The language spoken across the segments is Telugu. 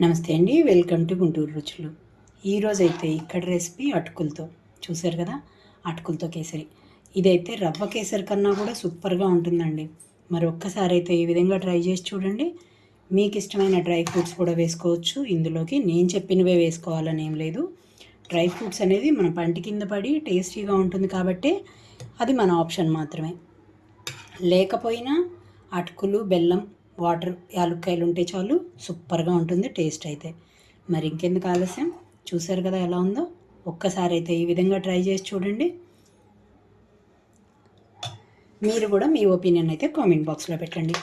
నమస్తే అండి వెల్కమ్ టు గుంటూరు రుచులు. ఈరోజు అయితే ఇక్కడ రెసిపీ అటుకులతో. చూసారు కదా? అటుకులతో కేసరి. ఇదైతే రవ్వ కేసరి కన్నా కూడా సూపర్గా ఉంటుందండి. మరి ఒక్కసారి అయితే ఈ విధంగా ట్రై చేసి చూడండి. మీకు ఇష్టమైన డ్రై ఫ్రూట్స్ కూడా వేసుకోవచ్చు. ఇందులోకి నేను చెప్పినవే వేసుకోవాలని ఏం లేదు. డ్రై ఫ్రూట్స్ అనేది మన పంటి కింద పడి టేస్టీగా ఉంటుంది కాబట్టి అది మన ఆప్షన్ మాత్రమే. లేకపోయినా అటుకులు బెల్లం వాటర్ యాలుక్కాయలు ఉంటే చాలు సూపర్గా ఉంటుంది టేస్ట్ అయితే. మరి ఇంకెందుకు ఆలస్యం? చూసారు కదా ఎలా ఉందో? ఒక్కసారి అయితే ఈ విధంగా ట్రై చేసి చూడండి. మీరు కూడా మీ ఒపీనియన్ అయితే కామెంట్ బాక్స్లో పెట్టండి.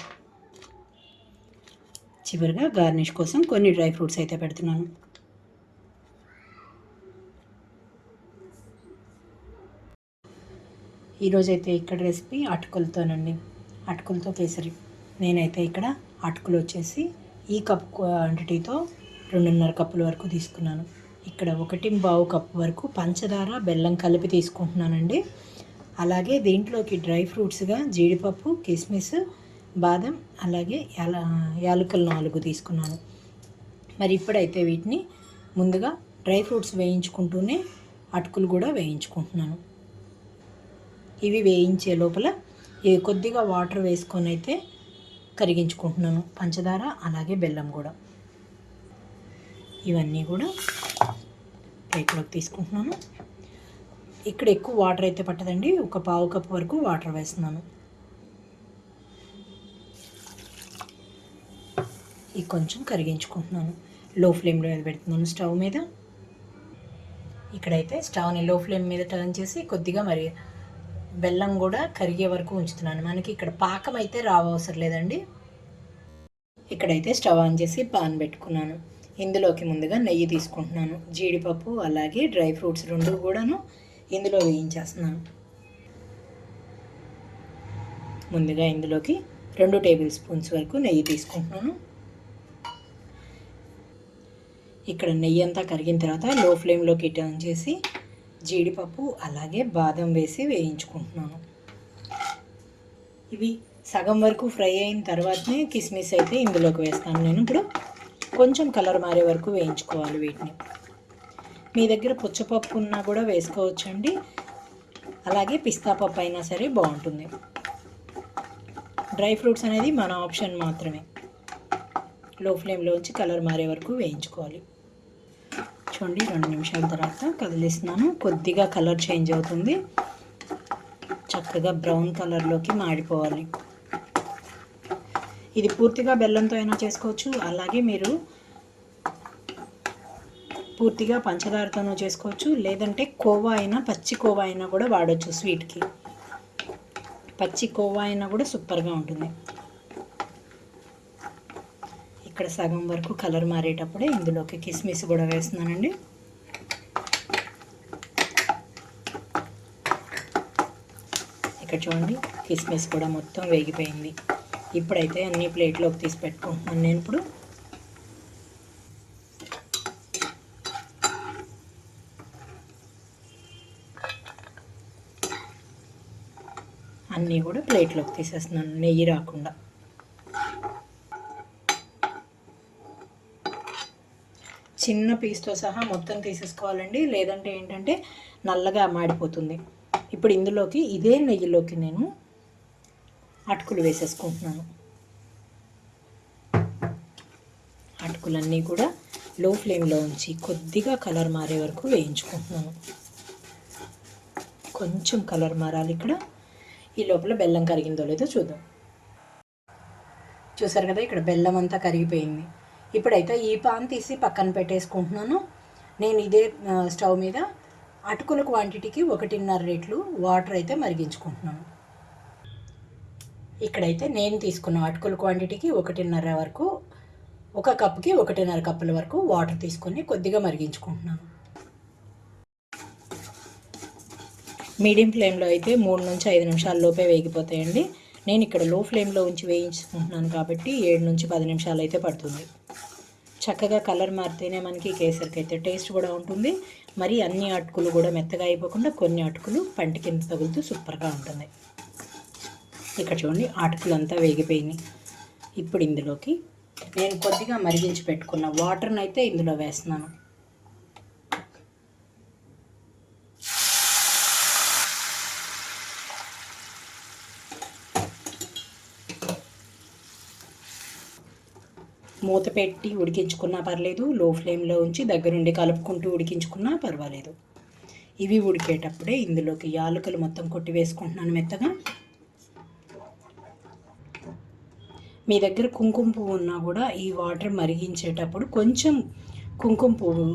చివరిగా గార్నిష్ కోసం కొన్ని డ్రై ఫ్రూట్స్ అయితే పెడుతున్నాను. ఈరోజైతే ఇక్కడ రెసిపీ అటుకులతోనండి. అటుకులతో కేసరి. నేనైతే ఇక్కడ అటుకులు వచ్చేసి ఈ కప్ క్వాంటిటీతో రెండున్నర కప్పుల వరకు తీసుకున్నాను. ఇక్కడ ఒకటి బావు కప్పు వరకు పంచదార బెల్లం కలిపి తీసుకుంటున్నానండి. అలాగే దీంట్లోకి డ్రై ఫ్రూట్స్గా జీడిపప్పు కిస్మిస్ బాదం అలాగే యాల యాలకులు నాలుగు తీసుకున్నాను. మరి ఇప్పుడైతే వీటిని ముందుగా డ్రై ఫ్రూట్స్ వేయించుకుంటూనే అటుకులు కూడా వేయించుకుంటున్నాను. ఇవి వేయించే లోపల కొద్దిగా వాటర్ వేసుకొని అయితే కరిగించుకుంటున్నాను. పంచదార అలాగే బెల్లం కూడా. ఇవన్నీ కూడా ప్లేట్లోకి తీసుకుంటున్నాను. ఇక్కడ ఎక్కువ వాటర్ అయితే పట్టదండి. ఒక పావు కప్ వరకు వాటర్ వేస్తున్నాను. ఇది కొంచెం కరిగించుకుంటున్నాను. లో ఫ్లేమ్లో పెడుతున్నాను స్టవ్ మీద. ఇక్కడైతే స్టవ్ని లో ఫ్లేమ్ మీద టర్న్ చేసి కొద్దిగా మరి బెల్లం కూడా కరిగే వరకు ఉంచుతున్నాను. మనకి ఇక్కడ పాకం అయితే రావసరం లేదండి. ఇక్కడైతే స్టవ్ ఆన్ చేసి పాన్ పెట్టుకున్నాను. ఇందులోకి ముందుగా నెయ్యి తీసుకుంటున్నాను. జీడిపప్పు అలాగే డ్రై ఫ్రూట్స్ రెండు కూడాను ఇందులో వేయించేస్తున్నాను. ముందుగా ఇందులోకి రెండు టేబుల్ స్పూన్స్ వరకు నెయ్యి తీసుకుంటున్నాను. ఇక్కడ నెయ్యి అంతా కరిగిన తర్వాత లో ఫ్లేమ్లోకి టర్న్ చేసి జీడిపప్పు అలాగే బాదం వేసి వేయించుకుంటున్నాను. ఇవి సగం వరకు ఫ్రై అయిన తర్వాతనే కిస్మిస్ అయితే ఇందులోకి వేస్తాను. నేను ఇప్పుడు కొంచెం కలర్ మారే వరకు వేయించుకోవాలి వీటిని. మీ దగ్గర పుచ్చపప్పు ఉన్నా కూడా వేసుకోవచ్చండి. అలాగే పిస్తా పప్పు అయినా సరే బాగుంటుంది. డ్రై ఫ్రూట్స్ అనేది మన ఆప్షన్ మాత్రమే. లో ఫ్లేమ్లోంచి కలర్ మారే వరకు వేయించుకోవాలి. చూడండి రెండు నిమిషాల తర్వాత కదిలిస్తున్నాను. కొద్దిగా కలర్ చేంజ్ అవుతుంది. చక్కగా బ్రౌన్ కలర్లోకి మాడిపోవాలి ఇది పూర్తిగా బెల్లంతో అయినా చేసుకోవచ్చు. అలాగే మీరు పూర్తిగా పంచదారతోనూ చేసుకోవచ్చు. లేదంటే కోవా అయినా పచ్చి కోవా అయినా కూడా వాడచ్చు స్వీట్కి. పచ్చి కోవా అయినా కూడా సూపర్గా ఉంటుంది. ఇక్కడ సగం వరకు కలర్ మారేటప్పుడే ఇందులోకి కిస్మిస్ కూడా వేస్తున్నానండి. ఇక్కడ చూడండి కిస్మిస్ కూడా మొత్తం వేగిపోయింది. ఇప్పుడైతే అన్ని ప్లేట్లోకి తీసి పెట్టుకుంటున్నాను నేను ఇప్పుడు. అన్నీ కూడా ప్లేట్లోకి తీసేస్తున్నాను నెయ్యి రాకుండా. చిన్న పీస్తో సహా మొత్తం తీసేసుకోవాలండి. లేదంటే ఏంటంటే నల్లగా మాడిపోతుంది. ఇప్పుడు ఇందులోకి ఇదే నెయ్యిలోకి నేను అటుకులు వేసేసుకుంటున్నాను. అటుకులన్నీ కూడా లో ఫ్లేమ్లో ఉంచి కొద్దిగా కలర్ మారే వరకు వేయించుకుంటున్నాను. కొంచెం కలర్ మారాలి ఇక్కడ. ఈ లోపల బెల్లం కరిగిందో లేదో చూద్దాం. చూసారు కదా ఇక్కడ బెల్లం అంతా కరిగిపోయింది. ఇప్పుడైతే ఈ పాన్ తీసి పక్కన పెట్టేసుకుంటున్నాను. నేను ఇదే స్టవ్ మీద అటుకుల క్వాంటిటీకి ఒకటిన్నర రేట్లు వాటర్ అయితే మరిగించుకుంటున్నాను. ఇక్కడైతే నేను తీసుకున్న అటుకుల క్వాంటిటీకి ఒకటిన్నర వరకు ఒక కప్కి ఒకటిన్నర కప్పుల వరకు వాటర్ తీసుకొని కొద్దిగా మరిగించుకుంటున్నాను. మీడియం ఫ్లేమ్లో అయితే మూడు నుంచి ఐదు నిమిషాల లోపే వేగిపోతాయండి. నేను ఇక్కడ లో ఫ్లేమ్లో ఉంచి వేయించుకుంటున్నాను కాబట్టి ఏడు నుంచి పది నిమిషాలు అయితే పడుతుంది. చక్కగా కలర్ మారితేనే మనకి కేసరికి అయితే టేస్ట్ కూడా ఉంటుంది. మరి అన్ని అటుకులు కూడా మెత్తగా అయిపోకుండా కొన్ని అటుకులు పంట కింద తగులుతూ సూపర్గా ఉంటుంది. ఇక్కడ చూడండి అటుకులు అంతా వేగిపోయినాయి. ఇప్పుడు ఇందులోకి నేను కొద్దిగా మరిగించి పెట్టుకున్న వాటర్ని అయితే ఇందులో వేస్తున్నాను. మూత పెట్టి ఉడికించుకున్నా పర్లేదు లో ఫ్లేమ్లో ఉంచి దగ్గరుండి కలుపుకుంటూ ఉడికించుకున్నా పర్వాలేదు. ఇవి ఉడికేటప్పుడే ఇందులోకి యాలకులు మొత్తం కొట్టి వేసుకుంటున్నాను మెత్తగా. మీ దగ్గర కుంకుమ పువ్వు ఉన్నా కూడా ఈ వాటర్ మరిగించేటప్పుడు కొంచెం కుంకుమ పువ్వు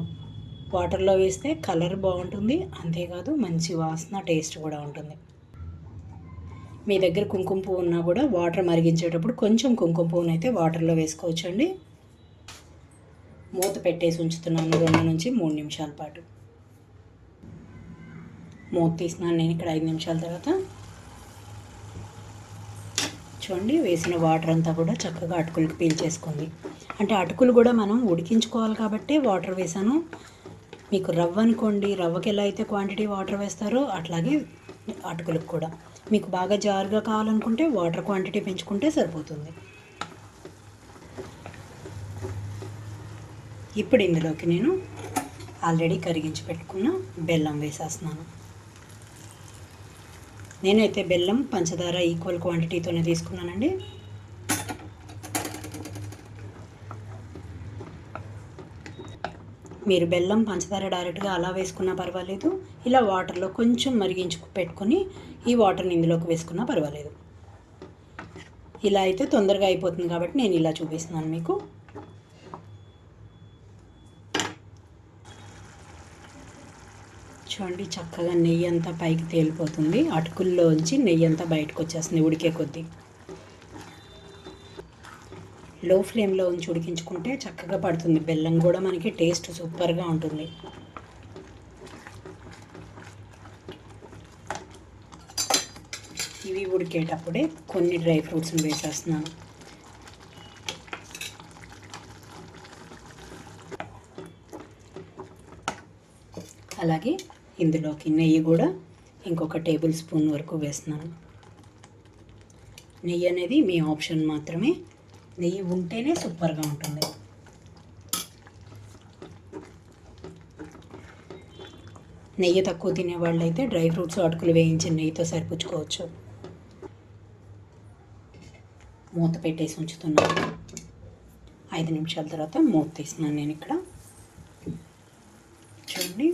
వాటర్లో వేస్తే కలర్ బాగుంటుంది. అంతేకాదు మంచి వాసన టేస్ట్ కూడా ఉంటుంది. మీ దగ్గర కుంకుమ పువ్వు ఉన్నా కూడా వాటర్ మరిగించేటప్పుడు కొంచెం కుంకుమ పువ్వును అయితే వాటర్లో వేసుకోవచ్చండి. మూత పెట్టేసి ఉంచుతున్నాను రెండు నుంచి మూడు నిమిషాల పాటు. మూత తీసినాను నేను ఇక్కడ ఐదు నిమిషాల తర్వాత. చూడండి వేసిన వాటర్ అంతా కూడా చక్కగా అటుకులకి పీల్చేసుకుంది అంటే అటుకులు కూడా మనం ఉడికించుకోవాలి కాబట్టి వాటర్ వేసాను మీకు రవ్వ అనుకోండి రవ్వకి ఎలా అయితే క్వాంటిటీ వాటర్ వేస్తారో అట్లాగే అటుకులకు కూడా. మీకు బాగా జారుగా కావాలనుకుంటే వాటర్ క్వాంటిటీ పెంచుకుంటే సరిపోతుంది. ఇప్పుడు ఇందులోకి నేను ఆల్రెడీ కరిగించి పెట్టుకున్న బెల్లం వేసేస్తున్నాను. నేనైతే బెల్లం పంచదార ఈక్వల్ క్వాంటిటీతోనే తీసుకున్నానండి. మీరు బెల్లం పంచదార డైరెక్ట్గా అలా వేసుకున్నా పర్వాలేదు. ఇలా వాటర్లో కొంచెం మరిగించు పెట్టుకొని ఈ వాటర్ని ఇందులోకి వేసుకున్నా పర్వాలేదు. ఇలా అయితే తొందరగా అయిపోతుంది కాబట్టి నేను ఇలా చూపిస్తున్నాను మీకు. చూడండి చక్కగా నెయ్యి అంతా పైకి తేలిపోతుంది. అటుకుల్లోంచి నెయ్యి అంతా బయటకు వచ్చేస్తుంది ఉడికే కొద్దీ. లో ఫ్లేమ్లో ఉంచి ఉడికించుకుంటే చక్కగా పడుతుంది. బెల్లం కూడా మనకి టేస్ట్ సూపర్గా ఉంటుంది. ఇవి ఉడికేటప్పుడే కొన్ని డ్రై ఫ్రూట్స్ని వేసేస్తున్నాను. అలాగే ఇందులోకి నెయ్యి కూడా ఇంకొక టేబుల్ స్పూన్ వరకు వేస్తున్నాను. నెయ్యి అనేది మీ ఆప్షన్ మాత్రమే. నెయ్యి ఉంటేనే సూపర్గా ఉంటుంది. నెయ్యి తక్కువ తినే వాళ్ళైతే డ్రై ఫ్రూట్స్ అటుకులు వేయించి నెయ్యితో సరిపుచ్చుకోవచ్చు. మూత పెట్టేసి ఉంచుతున్నాను. ఐదు నిమిషాల తర్వాత మూత తీస్తున్నాను నేను ఇక్కడ. చూడండి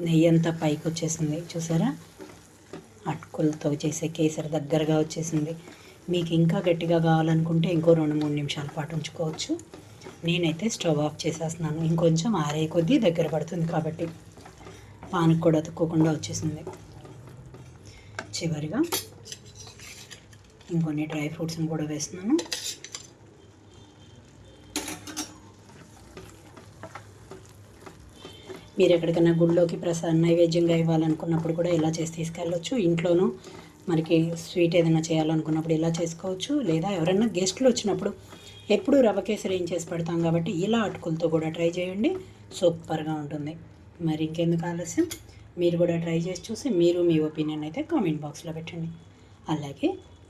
నెయ్యి అంతా పైకి వచ్చేసింది. చూసారా? అటుకులతో చేసే కేసరి దగ్గరగా వచ్చేసింది. మీకు ఇంకా గట్టిగా కావాలనుకుంటే ఇంకో రెండు మూడు నిమిషాల పాటు ఉంచుకోవచ్చు. నేనైతే స్టవ్ ఆఫ్ చేసేస్తున్నాను. ఇంకొంచెం ఆరే కొద్దీ దగ్గర పడుతుంది కాబట్టి పానకు కూడా అతుక్కోకుండా వచ్చేసింది. చివరిగా ఇంకొన్ని డ్రై ఫ్రూట్స్ని కూడా వేస్తున్నాను. మీరు ఎక్కడికైనా గుళ్ళోకి ప్రసాద నైవేద్యంగా ఇవ్వాలనుకున్నప్పుడు కూడా ఇలా చేసి తీసుకెళ్ళవచ్చు ఇంట్లోనూ మనకి స్వీట్ ఏదైనా చేయాలనుకున్నప్పుడు ఇలా చేసుకోవచ్చు. లేదా ఎవరైనా గెస్ట్లు వచ్చినప్పుడు ఎప్పుడు రవ్వ కేసరి ఏం చేసి పెడతాం కాబట్టి ఇలా అటుకులతో కూడా ట్రై చేయండి. సూపర్గా ఉంటుంది. మరి ఇంకెందుకు ఆలస్యం? మీరు కూడా ట్రై చేసి చూసి మీరు మీ ఒపీనియన్ అయితే కామెంట్ బాక్స్లో పెట్టండి. అలాగే